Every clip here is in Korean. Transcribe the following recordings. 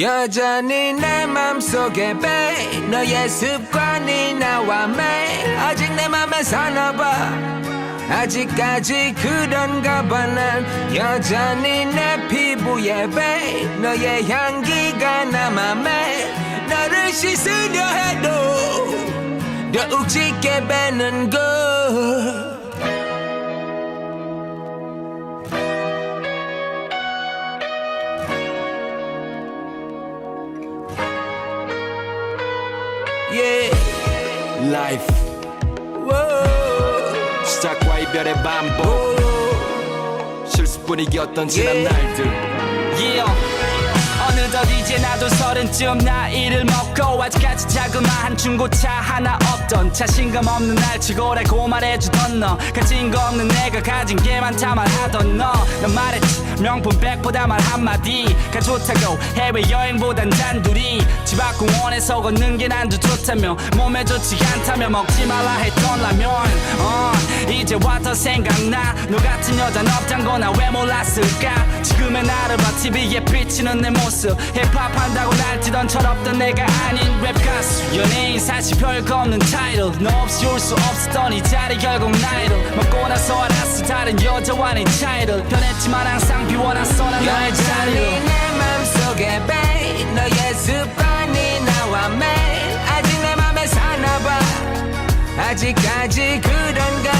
여전히 내 맘속에 배. 너의 습관이 나와 매 아직 내 맘에 사나봐. 아직까지 그런가 봐난 여전히 내 피부에 배. 너의 향기가 남아 매 너를 씻으려 해도 더욱 짙게 배는 걸 yeah. Life Whoa. 시작과 이별의 반복 실수뿐이 겼던 지난 Yeah. 날들 yeah. 어느덧 이제 나도 서른쯤 나이를 먹고 아직까지 자그마한 중고차 하나 없던 자신감 없는 날 치고라고 말해주던 너. 가진 거 없는 내가 가진 게 많다 말하던 너난 말했지 명품 백보다 말 한마디 가 좋다고 해외여행보단 단둘이. 집 앞 공원에서 걷는 게 난도 좋다며. 몸에 좋지 않다며 먹지 말라 했던 라면. 어, 이제 와더 생각나. 너 같은 여잔 없단 거나 왜 몰랐을까? 지금의 나를 봐 TV에 비치는 내 모습 힙합 한다고 날뛰던 철없던 내가 아닌 랩 가수. 연예인 사실 별거 없는 타이틀. 너 없이 올 수 없었던 이 자리 결국 나이를 먹고 나서 알았어 다른 여자와 는 차이를. 변했지만 항상 비워놨어 난 여전히 자리를 내 맘속에 배 너의 습관이 나와 매 아직 내 맘에 사나봐. 아직까지 그런가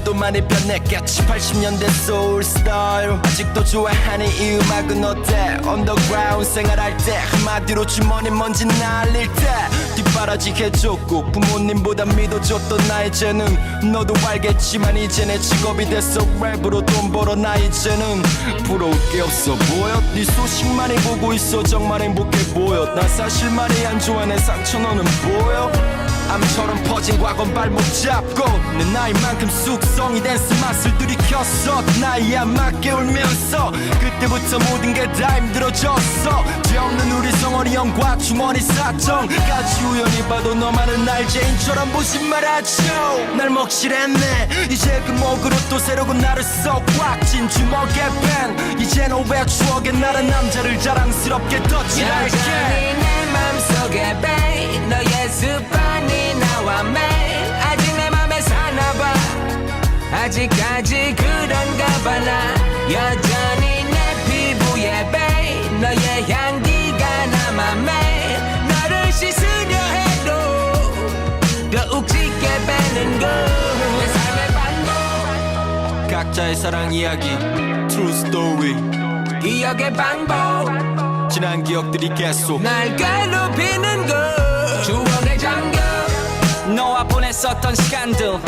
너도 많이 변했겠지. 80년대 소울 스타일. 아직도 좋아하는 이 음악은 어때? 언더그라운드 생활할 때 한마디로 주머니 먼지 날릴 때 뒷바라지 해줬고 부모님보다 믿어줬던 나의 재능 너도 알겠지만 이제 내 직업이 됐어. 랩으로 돈 벌어 나 이제는 부러울 게 없어. 보여? 네 소식만이 보고 있어. 정말 행복해 보여. 나 사실 많이 안 좋아. 내 상처 너는 보여 암처럼 퍼진 과거는 발목 잡고 내 나이만큼 숙성이 된 스맛을 들이켰어. 나이에 안 맞게 울면서 그때부터 모든 게 다 힘들어졌어. 죄 없는 우리 성원이 형과 주머니 사정까지 우연히 봐도 너만은 날 죄인처럼 보지 말아줘 날 먹칠했네. 이제 그 목으로 또 새로운 나를 썩꽉진 주먹에 pen 이제 너왜 추억에 나란 남자를 자랑스럽게 덧칠할게. 여전히 내 맘속에 배 너의 습관이 나와 매 아직 내 맘에 사나봐. 아직까지 그런가 봐 나 여전히 내 피부에 배 너의 향기가 남아 매 너를 씻으려 해도 더욱 짙게 빼는 걸내 삶의 반복. 각자의 사랑 이야기 True Story. 기억의 반복. 지난 기억들이 계속 날 괴롭히는 걸 보냈었던 시간들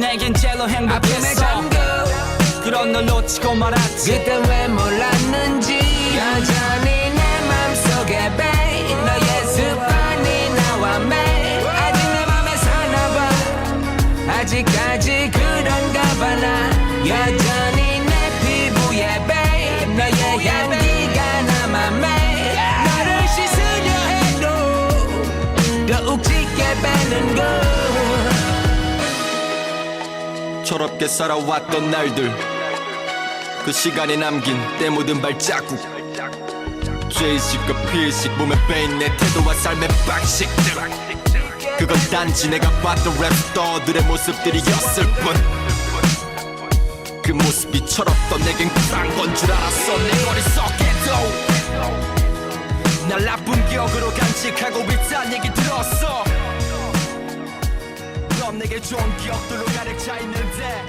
내겐 아픔에 행복했어. 그런 널 놓치고 말았지. 그때 왜 몰랐는지 여전히 내 맘속에 배 너의 습관이 나와 매 아직 내 맘에 사나봐. 아직까지 그런가 봐나 여전히 짙게 빼는 걸 철없게 살아왔던 날들. 그 시간에 남긴 때 묻은 발자국. 죄의식과 피의식 몸에 베인 내 태도와 삶의 방식들. 그건 단지 내가 봤던 랩스터들의 모습들이었을 뿐. 그 모습이 철없던 내겐 쿨한 건줄 알았어. 내 머릿속에도 날 나쁜 기억으로 간직하고 있다는 얘기 들었어. 넌 내게 좋은 기억들로 가득 차 있는데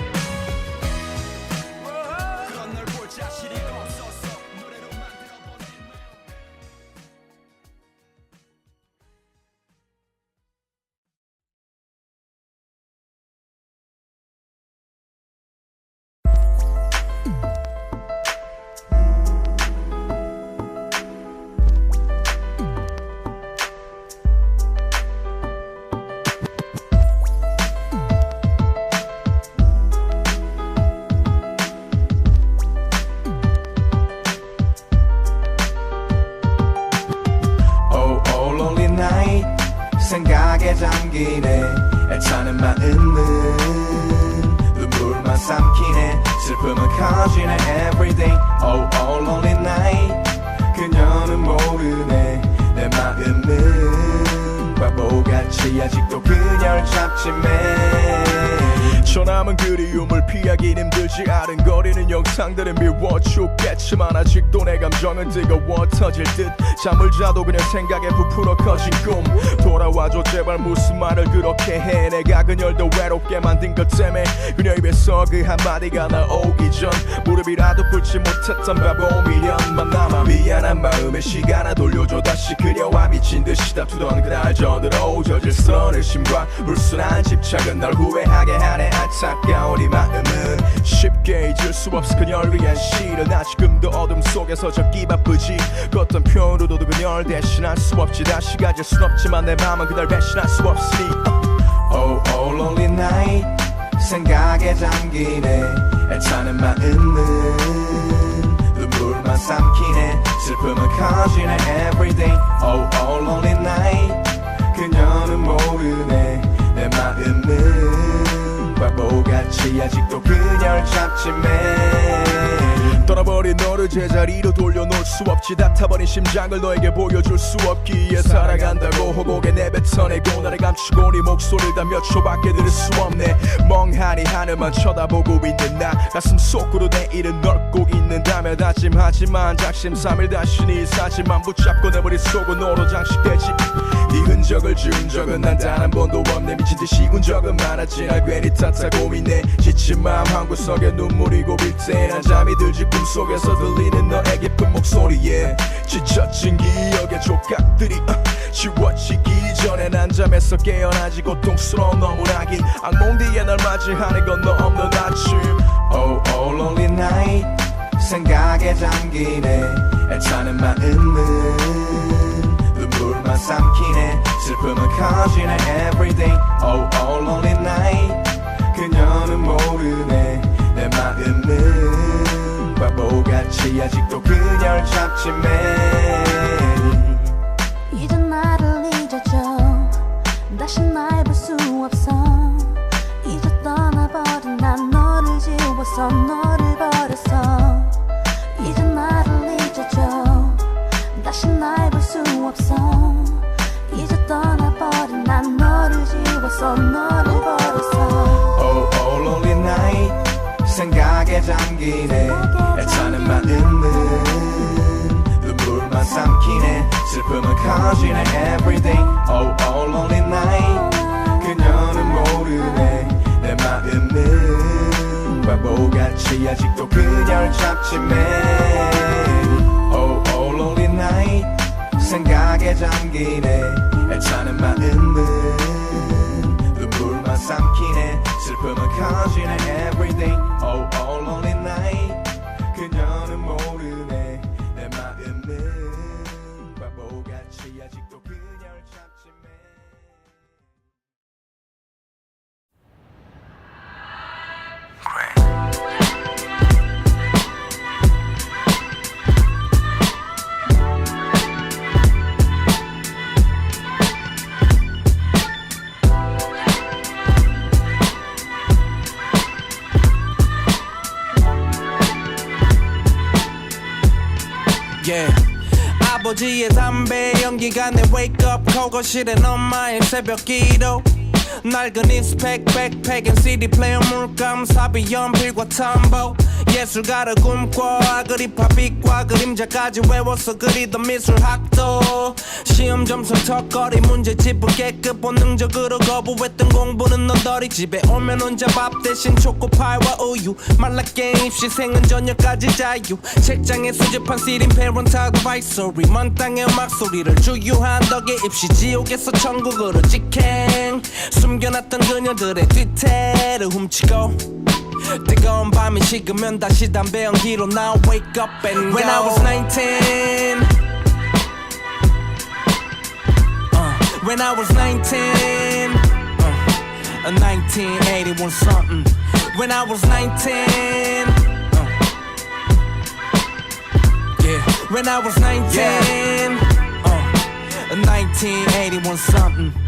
매 전함은 그 피하기 힘들지 아른거리는 영상들은 미워 죽겠지만 아직도 내 감정은 뜨거워 터질 듯. 잠을 자도 그냥 생각에 부풀어 커진 꿈. 돌아와줘 제발 무슨 말을 그렇게 해. 내가 그녀를 더 외롭게 만든 것 때문에 그녀 입에서 그 한마디가 나오기 전 무릎이라도 꿇지 못했던 바보 미련 만 남아 미안한 마음에 시간을 돌려줘. 다시 그녀와 미친 듯이 다투던 그날 전으로 저질 선 의심과 불순한 집착은 널 후회하게 하네. 안타까운 이 마음은 쉽게 잊을 수 없어 그녀를 위한 시를 나 지금도 어둠 속에서 적기 바쁘지. 그 어떤 표현으로도 그녀를 대신할 수 없지. 다시 가질 순 없지만 내 맘은 그날 배신할 수 없으니. Oh all lonely night. 생각에 잠기네. 애타는 마음은 눈물만 삼키네. 슬픔은 커지네 everyday Oh all lonely night. 그녀는 모르네. 내 마음은 바보같이 아직도 그녀를 잡지 매 떠나버린 너를 제자리로 돌려놓을 수 없지. 닥터버린 심장을 너에게 보여줄 수 없기에 살아간다고 허공에 내뱉어내고 나를 감추고 네 목소리를 다몇 초밖에 들을 수 없네. 멍하니 하늘만 쳐다보고 있는 나 가슴 속으로 내일은 널꼭 잊는다며 다짐하지만 작심삼일 다시 네 사진만 붙잡고 내 머릿속으로 장식되지. 네 흔적을 지운 적은 난 단 한 번도 없네. 미친 듯이 운 적은 많았지. 날 괜히 탓 하고 있네 지친 마음 한 구석에 눈물이 고 빌 때난 잠이 들지 꿈속에서 들리는 너의 깊은 목소리에 지쳐진 기억의 조각들이 어, 지워지기 전에 난 잠에서 깨어나지 고통스러운 너무나 긴 악몽 뒤에 널 맞이하는 건 너 없는 아침. Oh all lonely night. 생각에 잠기네. 애타는 마음은 눈물만 삼키네. 슬픔은 커지네. Everyday Oh all lonely night 그녀는 모르네. 내 마음은 바보같이 아직도 그녀를 잡지 매. 이제 나를 잊어줘. 다시 날 볼 수 없어. 이제 떠나버린 난 너를 지워서 너를 버렸어. 이제 나를 잊어줘. 다시 날 볼 수 없어. 이제 떠나버린 난 너를 지워서 너를 잠기네. 애타는 마음은 눈물만 삼키네. 슬픔은 커지네. Everyday Oh all lonely night. 그녀는 모르네. 내 마음은 바보같이 아직도 그녀를 잡지 매. Oh all lonely night. 생각에 잠기네. 애타는 마음은 눈물만 삼키네. 슬픔은 커지네. Everyday Oh all lonely night 아버지의 담배 연기가 내 wake up. 거실엔 엄마의 새벽 기도. 낡은 인스펙 백팩엔 CD 플레이어 물감 사비 연필과 텀보. 예술가를 꿈꿔 아그리파 빛과 그림자까지 외워서 그리던 미술학도. 시험 점수 턱걸이 문제집은 깨끗 본능적으로 거부했던 공부는 넌더리 집에 오면 혼자 밥 대신 초코파이와 우유 말랐게 입시 생은 저녁까지 자유. 책장에 수집한 CD 페런트하고 바이소리 먼 땅의 음악 소리를 주유한 덕에 입시 지옥에서 천국으로 직행. 숨겨놨던 그녀들의 뒤태를 훔치고 뜨거운 밤이 식으면 다시 담배 연기로 나 wake up and When I was 19 uh, When I was 19 uh, 1981 something When I was 19 uh, Yeah When I was 19 uh, 1981 something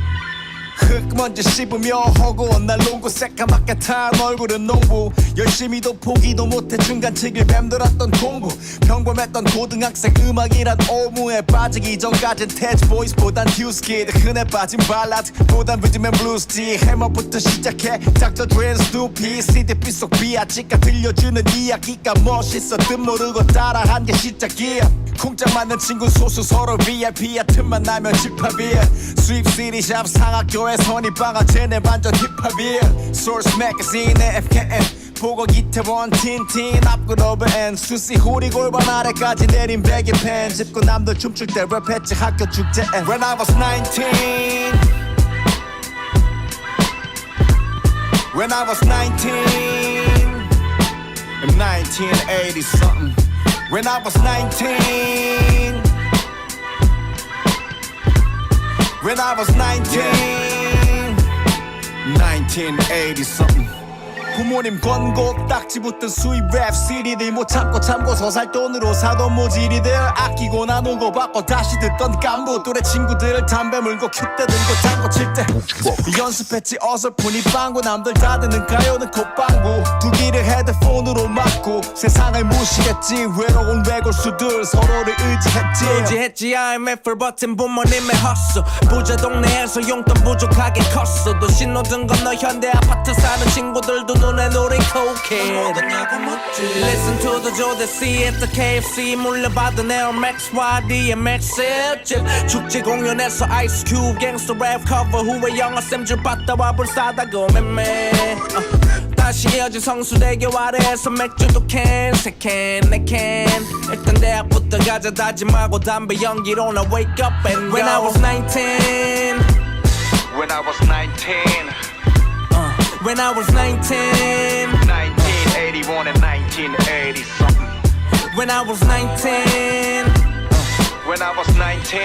흙먼지 씹으며 허구한 날 농구 새까맣게 탄 얼굴은 농부. 열심히도 포기도 못해 중간치길 맴돌았던 공부. 평범했던 고등학생 음악이란 오무에 빠지기 전까진 태즈 보이스보단 듀스키드 흔해 빠진 발라드보단 리듬 앤 블루스지 해머부터 시작해 닥터 드레인 스누피 CDP 속 비아치가 들려주는 이야기가 멋있어 뜻 모르고 따라한 게 시작이야. 쿵짝 맞는 친구 소수 서로 VIP야 틈만 나면 집합이야. 수입 CD샵 상학교에 선입방아 쟤네 반전 힙합이야. 소스 매거진의 FKN 보고 이태원 틴틴 앞그로브 앤 수시 후리 골반 아래까지 내린 베개 펜 짚고 남들 춤출 때 랩했지 학교 축제에 When I was 19 When I was 19 in 1980 something. When I was 19 When I was 19 1980 something. 부모님 권고 딱지 붙은 수입 랩 CD들 못 참고 참고 서살 돈으로 사던 모질이들 아끼고 나누고 받고 다시 듣던 깐부 또래 친구들 담배 물고 큐대 들고 tango 칠때 연습했지 어설프니 빵구 남들 다 듣는 가요는 콧방구 두 귀를 헤드 막고 세상을 무시했지. 외로운 외골수들 서로를 의지했지. 의지했지. IMF를 버틴 부모님의 헛수. 부자 동네에서 용돈 부족하게 컸어. 또 신호등 건너 현대 아파트 사는 친구들도 눈에 노린 cocaine Listen to the Jodeci at the KFC 물려받은 Air Max Y DMX 집 축제 공연에서 Ice Cube gangsta rap cover 후에 영어 쌤 줄 받다와 불사다고 맴매. 어. 다시 이어진 성수대교 아래에서 맥주도 캔 세캔 내캔 일단 대학부터 가자 다짐하고 담배 연기로 나 wake up and When I was 19 When I was 19, When I was 19 1981 and 1980 something. When I was 19 When I was 19,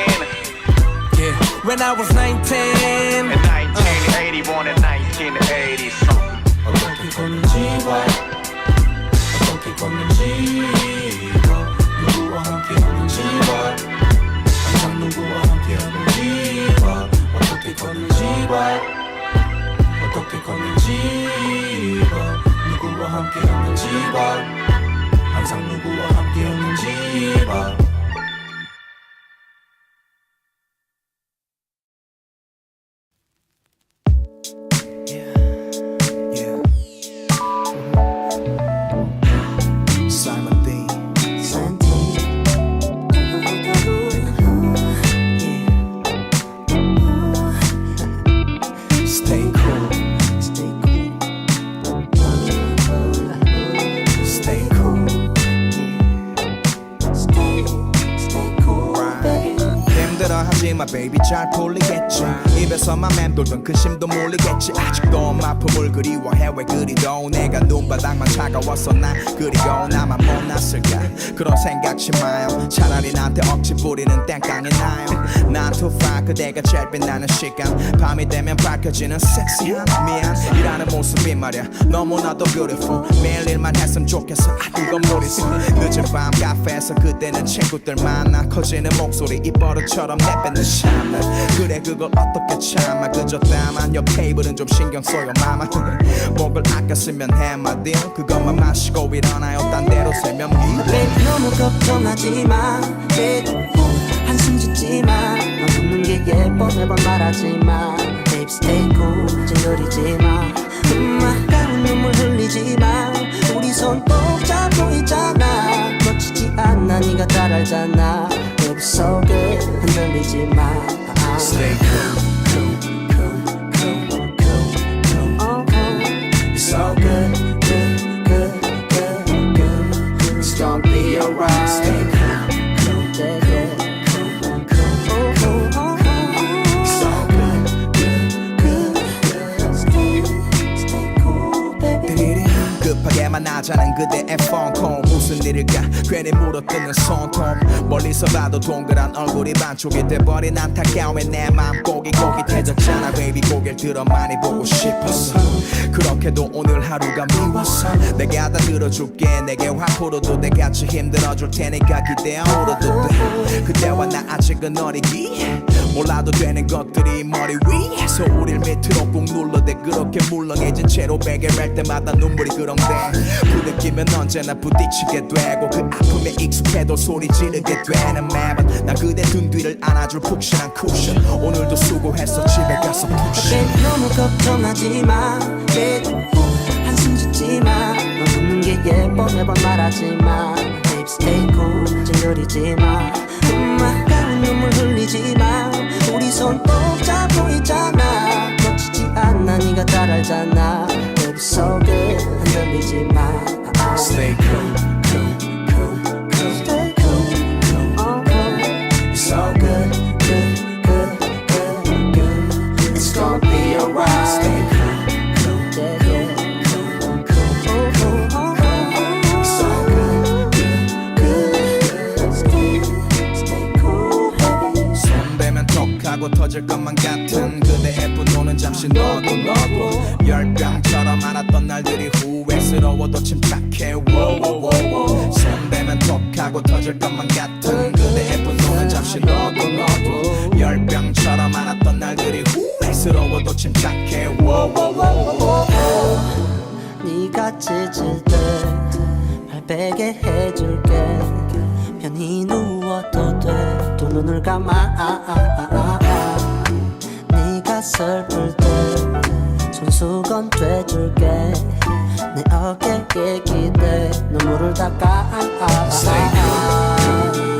Yeah When I was 19 in 1981 and 1980 something. 어떻게 걷는지와 어떻게 걷는지와 누구와 함께 하는지와 항상 누구와 함께 하는지와 어떻게 걷는지와 어떻게 걷는지와 누구와 함께 하는지와 항상 누구와 함께 하는지와 입에서만 맴돌던 근심도 몰리겠지. 아직도 아픔을 그리워해 왜 그리도 내가 눈바닥만 차가웠어 난 그리고 나만 못났을까? 그런 생각지 마요. 차라리 나한테 억지 부리는 땡깡이 나요. 난 five 그대가 제일 빛나는 시간. 밤이 되면 밝혀지는 섹시한 미안 이라는 모습이 말야. 너무나도 beautiful. 매일 일만 했으면 좋겠어. 아 이건 무리수 늦은 밤 카페에서 그때는 친구들 만나. 커지는 목소리 이 버릇처럼 내뱉는 샤나 그래 그걸 어떻게 참아 그저 다만 옆 테이블은 좀 신경 써요 마마. 목을 아껴 쓰면 해마디. 그것만 마시고 일어나요 딴 데로 세면 미 Baby 너무 걱정하지 마 한숨 짓지 마너 웃는 게 예뻐 매번 말하지 마 Baby stay cool 찡그리지 마 나자는 그대의 폰콜 무슨 일일까? 괜히 물어뜯는 손톱. 멀리서 봐도 동그란 얼굴이 반쪽이 돼버린 안타까움에 내 맘 고깃고깃해졌잖아 베이비 고개를 들어 많이 보고 싶었어. 그렇게도 오늘 하루가 미웠어. 내가 다 들어줄게. 내게 화풀어도 내 같이 힘들어줄 테니까 기대어 오르도 돼. 그대와 나 아직은 어리기 몰라도 되는 것들이 머리 위에서 우릴 밑으로 꾹 눌러대. 그렇게 물렁해진 채로 베개를 할 때마다 눈물이 그렁대. 부대끼면 언제나 부딪히게 되고 그 아픔에 익숙해도 소리 지르게 되는 매번 나 그대 등 뒤를 안아줄 푹신한 쿠션. 오늘도 수고했어 집에 가서 푸시 Baby 너무 걱정하지 마 Baby 한숨 짓지 마 너 웃는 게 예뻐 매번 말하지 마 Baby stay cool 찡그리지 마 음악 가운 눈물 흘리지 마 우리 손 꼭 잡고 있잖아 놓치지 않아 네가 잘 알잖아 Baby so good 흔들리지 마 Stay cool, 후회스러워도 침착해. 워워워워 네가 짖을 때 발베개 해줄게. 편히 누워도 돼. 두 눈을 감아 네가 슬플 때 손수건 돼줄게. 내 어깨에 기대. 눈물을 닦아 Stay cool,